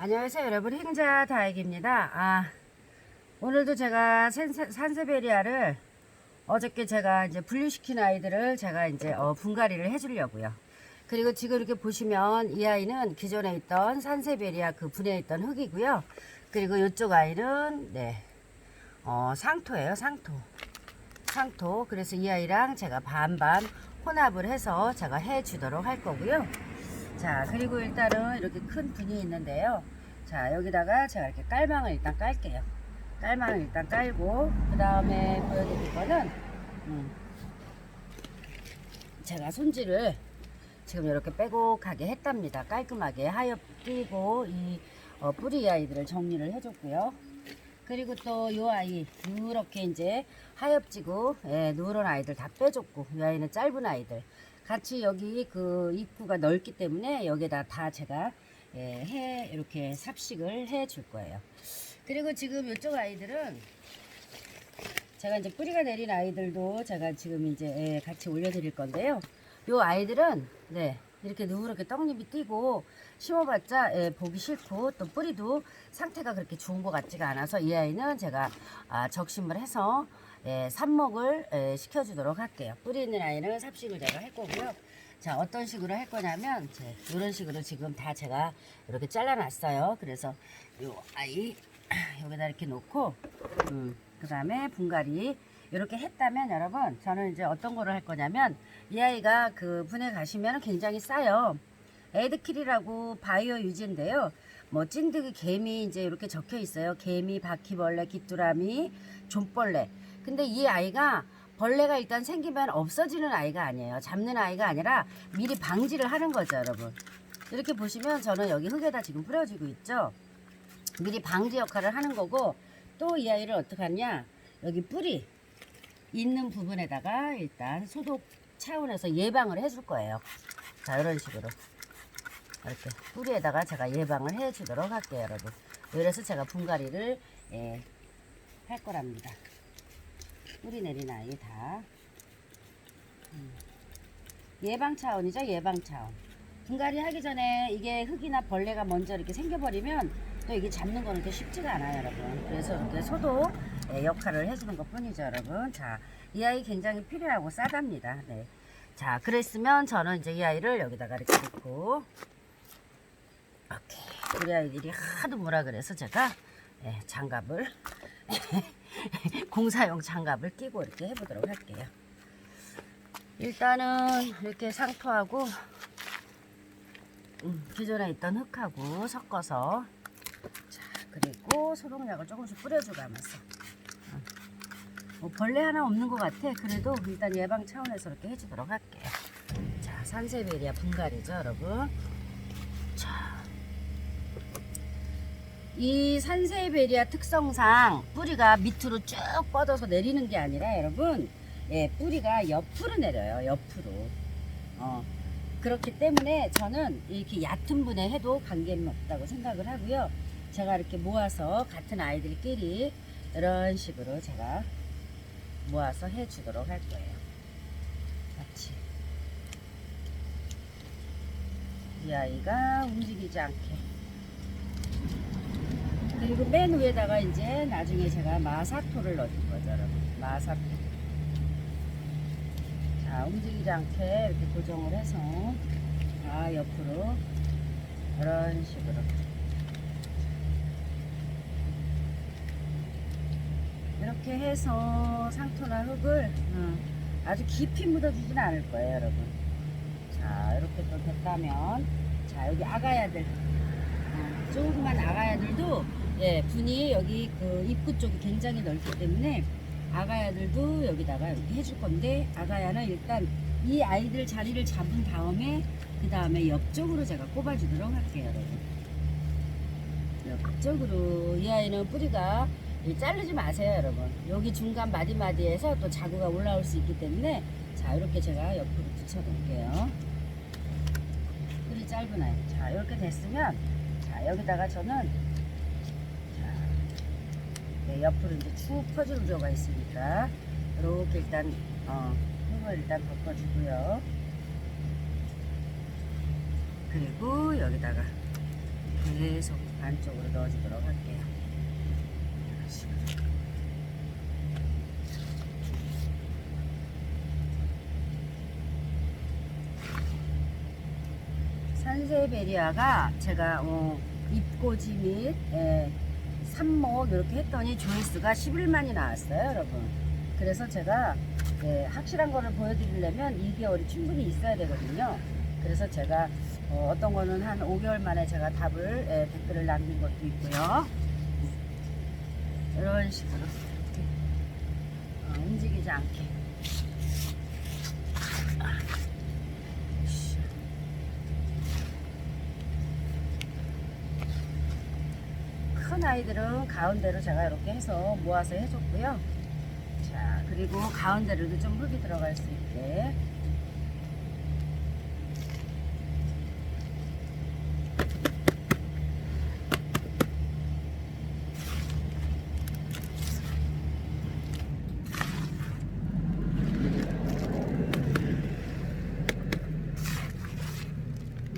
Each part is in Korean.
안녕하세요 여러분. 행자 다익입니다. 아 오늘도 제가 산세, 산세베리아를 어저께 제가 이제 분류시킨 아이들을 제가 이제 어, 분갈이를 해주려고요. 그리고 지금 이렇게 보시면 이 아이는 기존에 있던 산세베리아 그 분에 있던 흙이고요. 그리고 이쪽 아이는 네 어, 상토예요 상토. 상토. 그래서 이 아이랑 제가 반반 혼합을 해서 제가 해주도록 할 거고요 자 그리고 일단은 이렇게 큰 분이 있는데요. 자 여기다가 제가 이렇게 깔망을 일단 깔게요. 깔망을 일단 깔고 그 다음에 보여드릴 거는 음, 제가 손질을 지금 이렇게 빼곡하게 했답니다. 깔끔하게 하엽 띄고 이 어, 뿌리 아이들을 정리를 해줬고요. 그리고 또 이 아이 이렇게 이제 하엽지고 예, 누런 아이들 다 빼줬고 이 아이는 짧은 아이들 같이 여기 그 입구가 넓기 때문에 여기다 다 제가 예, 해 이렇게 삽식을 해 줄 거예요. 그리고 지금 이쪽 아이들은 제가 이제 뿌리가 내린 아이들도 제가 지금 이제 예, 같이 올려드릴 건데요. 요 아이들은 네 이렇게 누렇게 떡잎이 띄고 심어봤자 예, 보기 싫고 또 뿌리도 상태가 그렇게 좋은 것 같지가 않아서 이 아이는 제가 아, 적심을 해서 예, 삽목을 예, 시켜주도록 할게요. 뿌리 있는 아이는 삽식을 제가 할 거고요. 자 어떤 식으로 할 거냐면 제 이런 식으로 지금 다 제가 이렇게 잘라놨어요. 그래서 요 아이 여기다 이렇게 놓고 음, 그 다음에 분갈이 이렇게 했다면 여러분 저는 이제 어떤 거를 할 거냐면 이 아이가 그 분에 가시면 굉장히 싸요. 에드킬이라고 바이오 유지인데요. 뭐 찐득이 개미 이제 이렇게 적혀 있어요. 개미, 바퀴벌레, 귀뚜라미, 좀벌레. 근데 이 아이가 벌레가 일단 생기면 없어지는 아이가 아니에요. 잡는 아이가 아니라 미리 방지를 하는 거죠, 여러분. 이렇게 보시면 저는 여기 흙에다 지금 뿌려주고 있죠. 미리 방지 역할을 하는 거고 또 이 아이를 어떻게 하냐 여기 뿌리 있는 부분에다가 일단 소독 차원에서 예방을 해줄 거예요. 자 이런 식으로 이렇게 뿌리에다가 제가 예방을 해주도록 할게요, 여러분. 그래서 제가 분갈이를 예, 할 거랍니다. 뿌리 내린 아이 다 음. 예방 차원이죠, 예방 차원. 분갈이 하기 전에 이게 흙이나 벌레가 먼저 이렇게 생겨버리면 또 이게 잡는 거는 또 쉽지가 않아요, 여러분. 그래서 이렇게 소독 예, 역할을 해주는 것 뿐이죠, 여러분. 자, 이 아이 굉장히 필요하고 싸답니다. 네. 자, 그랬으면 저는 이제 이 아이를 여기다가 이렇게 놓고, 오케이. 우리 아이들이 하도 뭐라 그래서 제가 예, 장갑을, 공사용 장갑을 끼고 이렇게 해보도록 할게요. 일단은 이렇게 상토하고, 음, 기존에 있던 흙하고 섞어서 자 그리고 소독약을 조금씩 뿌려줘가면서. 음, 뭐 벌레 하나 없는 것 같아. 그래도 일단 예방 차원에서 이렇게 해주도록 할게요. 자 산세베리아 분갈이죠 여러분 자 이 산세베리아 특성상 뿌리가 밑으로 쭉 뻗어서 내리는 게 아니라 여러분 예 뿌리가 옆으로 내려요 옆으로 어 그렇기 때문에 저는 이렇게 얕은 분에 해도 관계는 없다고 생각을 하고요. 제가 이렇게 모아서 같은 아이들끼리 이런 식으로 제가 모아서 해주도록 할 거예요. 같이. 이 아이가 움직이지 않게. 그리고 맨 위에다가 이제 나중에 제가 마사토를 넣어줄 거죠, 여러분. 마사토. 자, 움직이지 않게 이렇게 고정을 해서 다 옆으로 이런 식으로 이렇게 해서 상토나 흙을 어, 아주 깊이 묻어주진 않을 거예요, 여러분. 자, 이렇게 또 됐다면 자, 여기 아가야들 어, 조그만 아가야들도 예, 분이 여기 그 입구 쪽이 굉장히 넓기 때문에 아가야들도 여기다가 이렇게 해줄 건데 아가야는 일단 이 아이들 자리를 잡은 다음에 그 다음에 옆쪽으로 제가 꼽아주도록 할게요 여러분. 옆쪽으로. 이 아이는 뿌리가 이 자르지 마세요 여러분. 여기 중간 마디마디에서 또 자구가 올라올 수 있기 때문에 자 이렇게 제가 옆으로 붙여 놓을게요. 뿌리 짧은 아이. 자 이렇게 됐으면 자 여기다가 저는 네, 옆으로 이제 쭉 퍼주는 조가 있으니까 이렇게 일단 어, 흙을 일단 덮어주고요. 그리고 여기다가 계속 안쪽으로 넣어주도록 할게요. 산세베리아가 제가 어, 잎꽂이 및 에, 3목 이렇게 했더니 조회수가 11만이 나왔어요 여러분. 그래서 제가 네, 확실한 거를 보여드리려면 2개월이 충분히 있어야 되거든요. 그래서 제가 어, 떤 거는 한 5개월 만에 제가 답을 예, 댓글을 남긴 것도 있고요. 네. 이런 식으로. 이렇게 어, 움직이지 않게. 큰 아이들은 가운데로 제가 이렇게 해서 모아서 해줬고요. 자, 그리고 가운데로도 좀 흙이 들어갈 수 있게.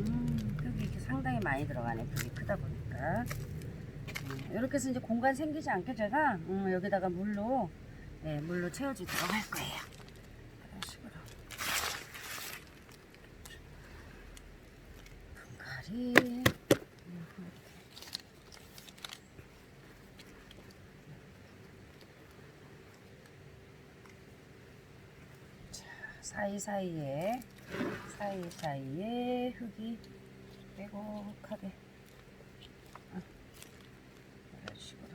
음, 흙이 이렇게 상당히 많이 들어가네. 흙이 크다 보니까. 이렇게 해서 이제 공간 생기지 않게 제가 음, 여기다가 물로 네, 물로 채워주도록 할 거예요. 이런 식으로. 분갈이 사이사이에 사이사이에 흙이 빼곡하게 이런 식으로.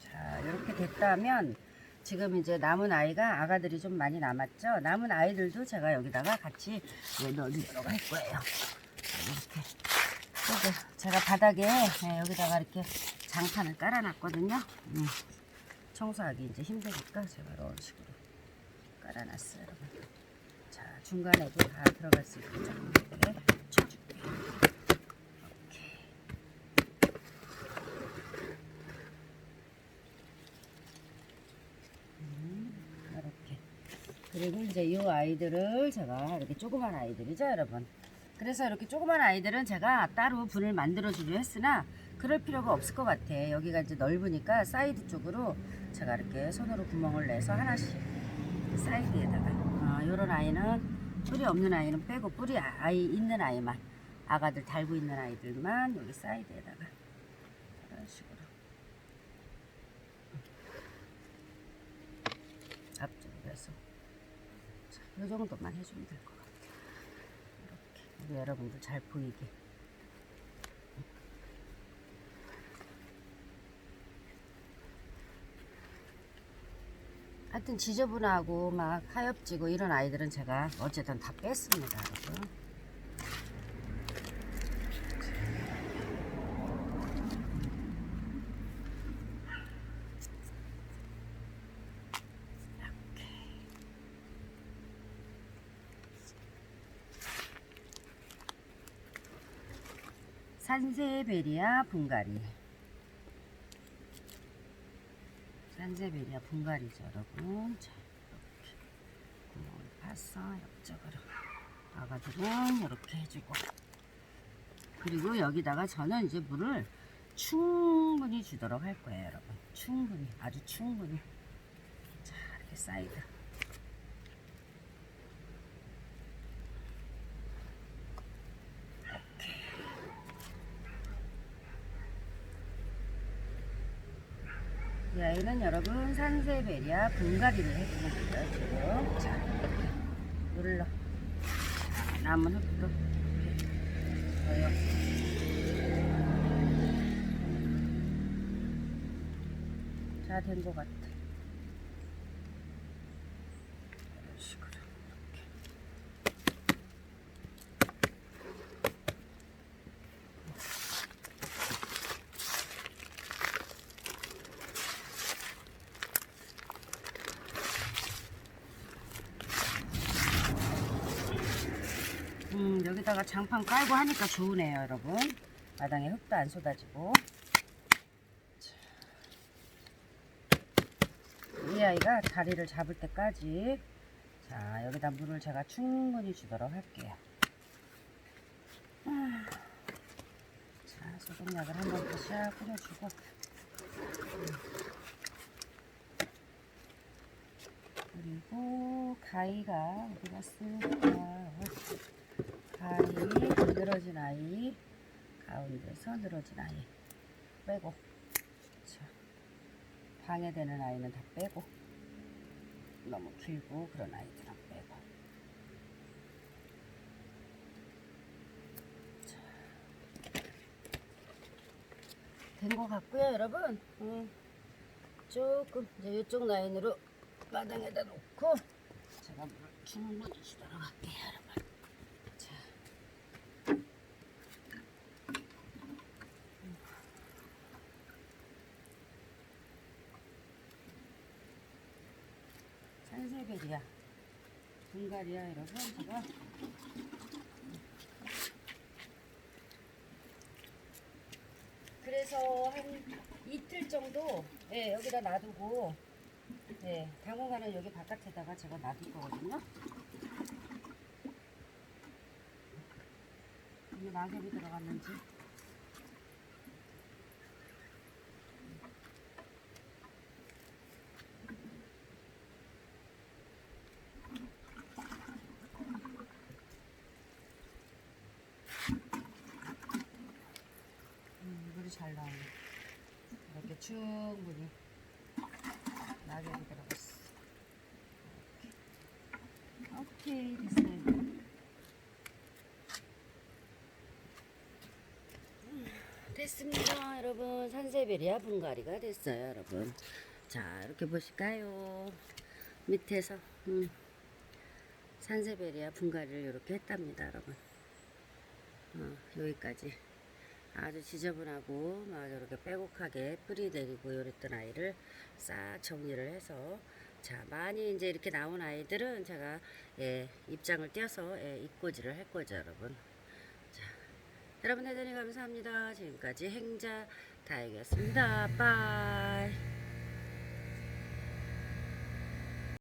자, 됐다면 지금 이제 남은 아이가 아가들이 좀 많이 남았죠? 남은 아이들도 제가 여기다가 같이 예, 넣어주도록 할 거예요. 자, 이렇게. 제가 바닥에 예, 여기다가 이렇게 장판을 깔아놨거든요. 음, 청소하기 이제 힘드니까 제가 이런 식으로 깔아놨어요, 여러분. 자, 중간에도 다 들어갈 수 있게 좀이렇게 쳐줄게요. 오케이. 이렇게. 그리고 이제 이 아이들을 제가 이렇게 조그만 아이들이죠, 여러분. 그래서 이렇게 조그만 아이들은 제가 따로 분을 만들어 주려 했으나 그럴 필요가 없을 것 같아. 여기가 이제 넓으니까 사이드 쪽으로 제가 이렇게 손으로 구멍을 내서 하나씩 사이드에다가 어, 이런 아이는 뿌리 없는 아이는 빼고 뿌리 아- 아이 있는 아이만 아가들 달고 있는 아이들만 여기 사이드에다가 이런 식으로 해서 자, 이 정도만 해주면 될 것 같아요. 이렇게 여러분들 잘 보이게. 하여튼 지저분하고 막 하엽지고 이런 아이들은 제가 어쨌든 다 뺐습니다, 여러분. 산세베리아 분갈이. 산세베리아 분갈이죠 여러분. 자 이렇게 구멍을 파서 옆쪽으로 아가들은 이렇게 해주고. 그리고 여기다가 저는 이제 물을 충분히 주도록 할 거예요 여러분. 충분히 아주 충분히. 자 이렇게 사이드 이 아이는 여러분 산세베리아 분갈이를 해주는 거예요 지금 자 눌러. 자, 남은 흙도 넣어요. 자 된 것 같아 이런 식으로 이렇게 음, 여기다가 장판 깔고 하니까 좋으네요, 여러분. 마당에 흙도 안 쏟아지고. 자. 이 아이가 자리를 잡을 때까지 자, 여기다 물을 제가 충분히 주도록 할게요. 아. 소독약을 한번 더 샥 뿌려주고 그리고 가위가 어디 갔을까? 가위 늘어진 아이 가운데서 늘어진 아이. 빼고. 자, 방해되는 아이는 다 빼고. 너무 길고 그런 아이들은 빼고. 된 것 같고요 여러분. 음, 조금 이제 이쪽 라인으로 마당에다 놓고 제가 물 주문 주시도록 할게요 여러분 자. 산세베리아 분갈이야 여러분. 제가 그래서 한 이틀 정도 예, 여기다 놔두고 예, 당분간은 여기 바깥에다가 제가 놔둘 거거든요. 이게 낙엽이 들어갔는지 음, 물이 잘 나오네. 이렇게 충분히 낙엽이 들어갔어. 오케이, 됐어요. 음, 됐습니다, 여러분. 산세베리아 분갈이가 됐어요, 여러분. 자, 이렇게 보실까요? 밑에서 음, 산세베리아 분갈이를 이렇게 했답니다, 여러분. 어, 여기까지. 아주 지저분하고 막 이렇게 빼곡하게 뿌리 내리고 이랬던 아이를 싹 정리를 해서 자 많이 이제 이렇게 나온 아이들은 제가 예, 입장을 띄어서 예, 입고지를 할 거죠 여러분. 자 여러분 대단히 감사합니다. 지금까지 행자 다육이었습니다. 빠이